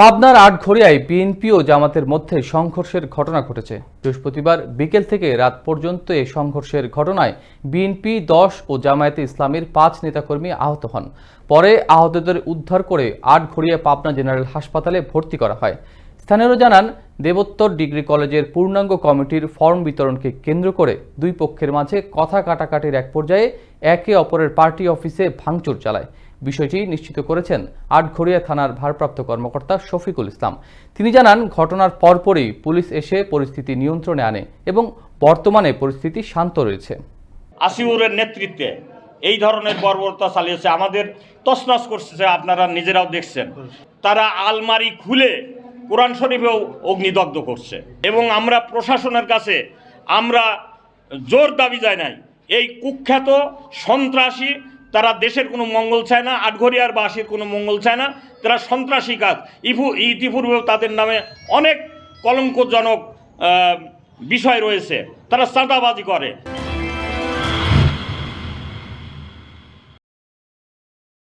পাবনার আটঘরিয়ায় বিএনপি ও জামাতের মধ্যে সংঘর্ষের ঘটনা ঘটেছে। বৃহস্পতিবার বিকেল থেকে রাত পর্যন্ত এই সংঘর্ষের ঘটনায় বিএনপি, দশ ও জামায়াতে ইসলামের পাঁচ নেতাকর্মী আহত হন। পরে আহতদের উদ্ধার করে আটঘরিয়া পাবনা জেনারেল হাসপাতালে ভর্তি করা হয়। স্থানীয়রা জানান, দেবোত্তর ডিগ্রি কলেজের পূর্ণাঙ্গ কমিটির ফর্ম বিতরণকে কেন্দ্র করে দুই পক্ষের মাঝে কথা কাটাকাটির এক পর্যায়ে একে অপরের পার্টি অফিসে ভাঙচুর চালায়। বিষয়টি নিশ্চিত করেছেন আটঘরিয়া থানার ভারপ্রাপ্ত কর্মকর্তা শফিকুল ইসলাম। তিনি জানান, ঘটনার পরপরই পুলিশ এসে পরিস্থিতি নিয়ন্ত্রণে আনে এবং বর্তমানে পরিস্থিতি শান্ত রয়েছে। আসিউরের নেতৃত্বে এই ধরনের বর্বরতা চালিয়েছে, আমাদের তছনছ করছে, আপনারা নিজেরাও দেখছেন। তারা আলমারি খুলে কোরআন শরীফেও অগ্নিদগ্ধ করছে এবং আমরা প্রশাসনের কাছে আমরা জোর দাবি যায় নাই এই কুখ্যাত সন্ত্রাসী তারা দেশের কোনো মঙ্গল চায় না, আটঘরিয়ার বাসীর কোনো মঙ্গল চায় না, তারা সন্ত্রাসী কাজ। ইফু, ইতিপূর্বেও তাদের নামে অনেক কলঙ্কজনক বিষয় রয়েছে। তারা চাঁদাবাজি করে।